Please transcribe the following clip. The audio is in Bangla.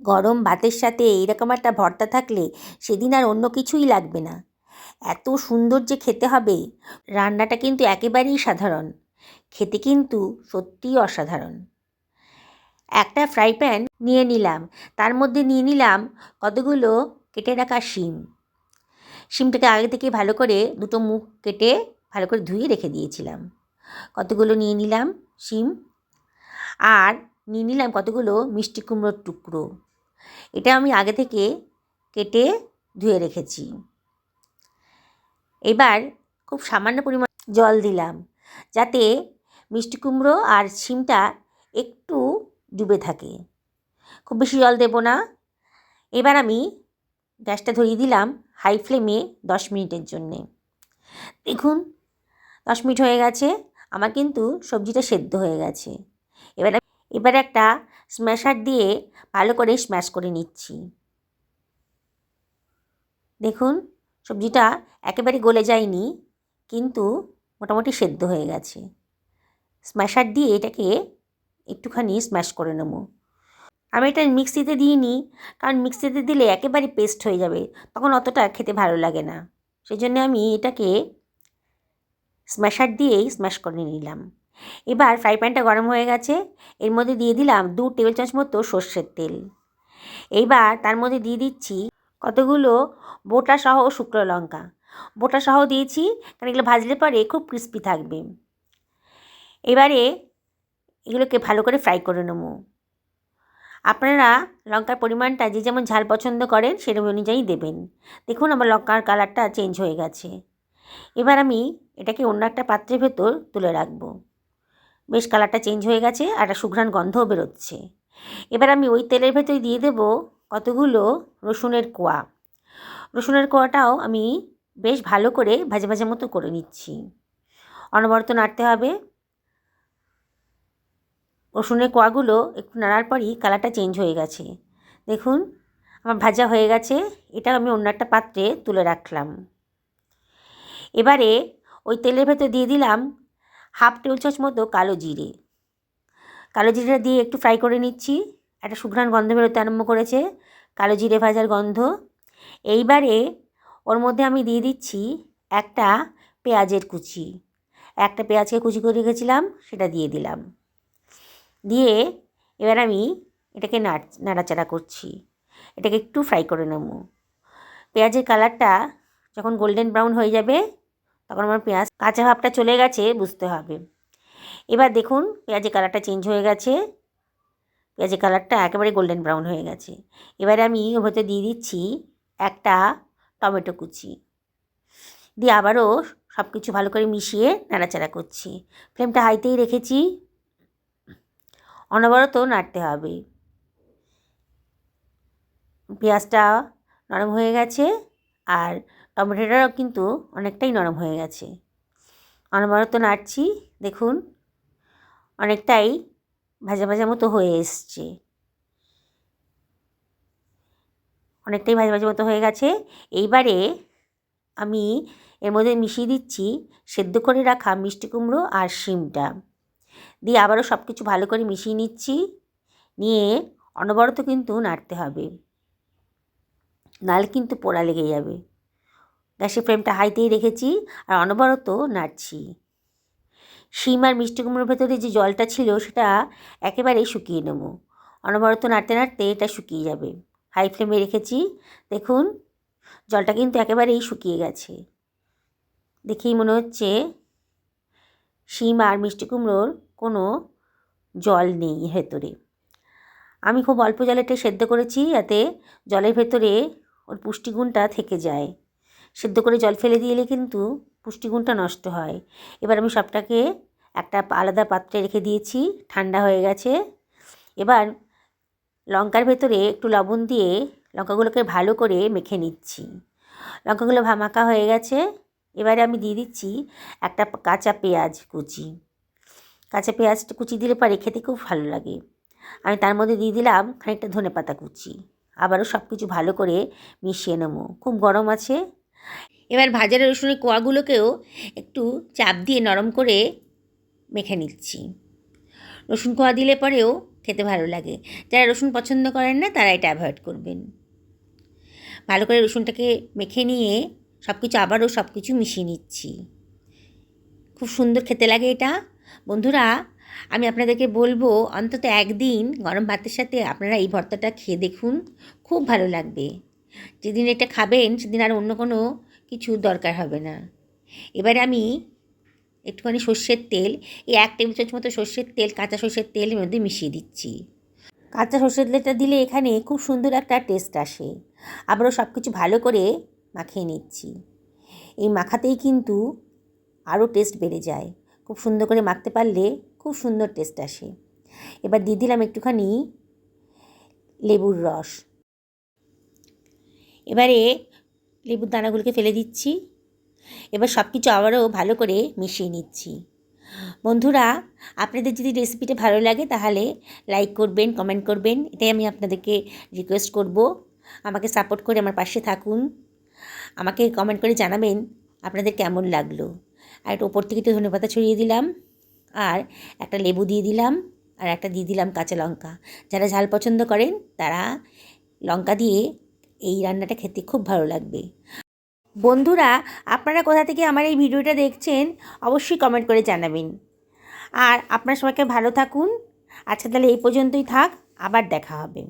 গরম ভাতের সাথে এইরকম একটা ভর্তা থাকলে সেদিন আর অন্য কিছুই লাগবে না। এত সুন্দর যে খেতে হবে, রান্নাটা কিন্তু একেবারেই সাধারণ। খেতে কিন্তু সত্যিই অসাধারণ। একটা ফ্রাই প্যান নিয়ে নিলাম, তার মধ্যে নিয়ে নিলাম কতগুলো কেটে রাখা শিম। শিমটাকে আগে থেকে ভালো করে দুটো মুখ কেটে ভালো করে ধুয়ে রেখে দিয়েছিলাম। কতগুলো নিয়ে নিলাম? শিম। আর নিয়ে নিলাম কতগুলো? মিষ্টি কুমড়োর টুকরো। এটা আমি আগে থেকে কেটে ধুয়ে রেখেছি। এবার খুব সামান্য পরিমাণ জল দিলাম, যাতে মিষ্টি কুমড়ো আর শিমটা একটু ডুবে থাকে। খুব বেশি জল দেবো না। এবার আমি গ্যাসটা ধরিয়ে দিলাম হাই ফ্লেমে দশ মিনিটের জন্যে। দেখুন, দশ মিনিট হয়ে গেছে, আমার কিন্তু সবজিটা সেদ্ধ হয়ে গেছে। এবার একটা স্ম্যাশার দিয়ে ভালো করে স্ম্যাশ করে নিচ্ছি। দেখুন, সবজিটা একেবারে গলে যায়নি, কিন্তু মোটামুটি সেদ্ধ হয়ে গেছে। স্ম্যাশার দিয়ে এটাকে একটুখানি স্ম্যাশ করে নেব। আমি এটা মিক্সিতে দিইনি, কারণ মিক্সিতে দিলে একেবারে পেস্ট হয়ে যাবে, তখন অতটা খেতে ভালো লাগে না। সেই জন্য আমি এটাকে স্ম্যাশার দিয়েই স্ম্যাশ করে নিলাম। এবার ফ্রাই প্যানটা গরম হয়ে গেছে। এর মধ্যে দিয়ে দিলাম দু টেবিল চামচ মতো সর্ষের তেল। এইবার তার মধ্যে দিয়ে দিচ্ছি কতগুলো বোটা সহ শুকনো লঙ্কা। বোটা সহ দিয়েছি, কারণ এগুলো ভাজলে পরে খুব ক্রিস্পি থাকবে। এবারে এগুলোকে ভালো করে ফ্রাই করে নেব। আপনারা লঙ্কার পরিমাণটা যে যেমন ঝাল পছন্দ করেন, সেরকম অনুযায়ী দেবেন। দেখুন আমার লঙ্কার কালারটা চেঞ্জ হয়ে গেছে। এবার আমি এটাকে অন্য একটা পাত্রের ভেতর তুলে রাখব। বেশ কালারটা চেঞ্জ হয়ে গেছে আর একটা সুঘ্রাণ গন্ধও বেরোচ্ছে। এবার আমি ওই তেলের ভেতরে দিয়ে দেব কতগুলো রসুনের কোয়া। রসুনের কোয়াটাও আমি বেশ ভালো করে ভাজা ভাজা মতো করে নিচ্ছি। অনবরত নাড়তে হবে। রসুনের কোয়াগুলো একটু নাড়ার পরই কালারটা চেঞ্জ হয়ে গেছে। দেখুন, আমার ভাজা হয়ে গেছে, এটা আমি অন্য একটা পাত্রে তুলে রাখলাম। এবারে ওই তেলের ভেতর দিয়ে দিলাম হাফ টেবিল চামচ মতো কালো জিরে। কালো জিরেটা দিয়ে একটু ফ্রাই করে নিচ্ছি। একটা সুঘ্রাণ গন্ধ বেরোতে আরম্ভ করেছে। কালো জিরে ভাজার গন্ধ। এইবারে ওর মধ্যে আমি দিয়ে দিচ্ছি একটা পেঁয়াজের কুচি। একটা পেঁয়াজকে কুচি করে রেখেছিলাম, সেটা দিয়ে দিলাম। দিয়ে এবার আমি এটাকে নাড়, নাড়াচাড়া করছি। এটাকে একটু ফ্রাই করে নেব। পেঁয়াজের কালারটা যখন গোল্ডেন ব্রাউন হয়ে যাবে তখন আমার পেঁয়াজ, কাঁচা ভাবটা চলে গেছে, বুঝতে হবে। এবার দেখুন, পেঁয়াজের কালারটা চেঞ্জ হয়ে গেছে। পেঁয়াজের কালারটা একেবারে গোল্ডেন ব্রাউন হয়ে গেছে। এবারে আমি ভেতরে দিয়ে দিচ্ছি একটা টমেটো কুচি। দিয়ে আবারও সব কিছু ভালো করে মিশিয়ে নাড়াচাড়া করছি। ফ্লেমটা হাইতেই রেখেছি। অনবরত নাড়তে হবে। পেঁয়াজটা নরম হয়ে গেছে আর টমেটোটাও কিন্তু অনেকটাই নরম হয়ে গেছে। অনবরত নাড়ছি, দেখুন, অনেকটাই ভাজা ভাজা মতো হয়ে এসছে। অনেকটাই ভাজা ভাজা মতো হয়ে গেছে। এইবারে আমি এর মধ্যে মিশিয়ে দিচ্ছি সেদ্ধ করে রাখা মিষ্টি কুমড়ো আর শিমটা। দিয়ে আবারও সব কিছু ভালো করে মিশিয়ে নিচ্ছি। নিয়ে অনবরত কিন্তু নাড়তে হবে। নাল কিন্তু পোড়া লেগে যাবে। গ্যাসের ফ্লেমটা হাইতেই রেখেছি আর অনবরত নাড়ছি। শিম আর মিষ্টি কুমড়োর ভেতরে যে জলটা ছিল সেটা একেবারেই শুকিয়ে নেব। অনবরত নাড়তে নাড়তে এটা শুকিয়ে যাবে। হাই ফ্লেমে রেখেছি। দেখুন, জলটা কিন্তু একেবারেই শুকিয়ে গেছে। দেখেই মনে হচ্ছে শিম আর মিষ্টি কুমড়োর কোনো জল নেই ভেতরে। আমি খুব অল্প জলেতে সেদ্ধ করেছি যাতে জলের ভেতরে ওর পুষ্টিগুণটা থেকে যায়। সেদ্ধ করে জল ফেলে দিলে কিন্তু পুষ্টিগুণটা নষ্ট হয়। এবার আমি সবটাকে একটা আলাদা পাত্রে রেখে দিয়েছি, ঠান্ডা হয়ে গেছে। এবার লঙ্কার ভেতরে একটু লবণ দিয়ে লঙ্কাগুলোকে ভালো করে মেখে নিচ্ছি। লঙ্কাগুলো ভামাকা হয়ে গেছে। এবারে আমি দিয়ে দিচ্ছি একটা কাঁচা পেঁয়াজ কুচি। কাঁচা পেঁয়াজ কুচি দিলে পরে খেতে খুব ভালো লাগে। আমি তার মধ্যে দিয়ে দিলাম খানিকটা ধনে পাতা কুচি। আবারও সব কিছু ভালো করে মিশিয়ে নেব। খুব গরম আছে। এবার ভাজা রসুনের কোয়াগুলোকেও একটু চাপ দিয়ে নরম করে মেখে নিচ্ছি। রসুন কোয়া দিলে পরেও খেতে ভালো লাগে। যারা রসুন পছন্দ করেন না, তারা এটা অ্যাভয়েড করবেন। ভালো করে রসুনটাকে মেখে নিয়ে সব কিছু আবারও সব কিছু মিশিয়ে নিচ্ছি। খুব সুন্দর খেতে লাগে এটা। বন্ধুরা, আমি আপনাদেরকে বলব, অন্তত একদিন গরম ভাতের সাথে আপনারা এই ভর্তাটা খেয়ে দেখুন। খুব ভালো লাগবে। যেদিন এটা খাবেন, সেদিন আর অন্য কোনো কিছু দরকার হবে না। এবারে আমি একটুখানি সর্ষের তেল, এই এক টেবিল চামচ মতো সর্ষের তেল, কাঁচা সর্ষের তেলের মধ্যে মিশিয়ে দিচ্ছি। কাঁচা সর্ষের তেলটা দিলে এখানে খুব সুন্দর একটা টেস্ট আসে। আবারও সব কিছু ভালো করে মাখিয়ে নিচ্ছি। এই মাখাতেই কিন্তু আরও টেস্ট বেড়ে যায়। খুব সুন্দর করে মাখতে পারলে খুব সুন্দর টেস্ট আসে। এবার দিয়ে দিলাম একটুখানি লেবুর রস। এবারে লেবুর দানাগুলোকে ফেলে দিচ্ছি। এবার সব কিছু আবারও ভালো করে মিশিয়ে নিচ্ছি। বন্ধুরা, আপনাদের যদি রেসিপিটা ভালো লাগে তাহলে লাইক করবেন কমেন্ট করবেন। এটাই আমি আপনাদেরকে রিকোয়েস্ট করব। আমাকে সাপোর্ট করে আমার পাশে থাকুন। আমাকে কমেন্ট করে জানাবেন আপনাদের কেমন লাগল। আর একটু ওপর থেকে একটু ধনেপাতা ছড়িয়ে দিলাম, আর একটা লেবু দিয়ে দিলাম, আর একটা দিয়ে দিলাম কাঁচা লঙ্কা। যারা ঝাল পছন্দ করেন তারা লঙ্কা দিয়ে এই রান্নাটা খেতে খুব ভালো লাগবে। বন্ধুরা, আপনারা কোথা থেকে আমার এই ভিডিওটা দেখছেন, অবশ্যই কমেন্ট করে জানাবেন। আর আপনারা সবাইকে ভালো থাকুন। আজকে তাহলে এই পর্যন্তই থাক, আবার দেখা হবে।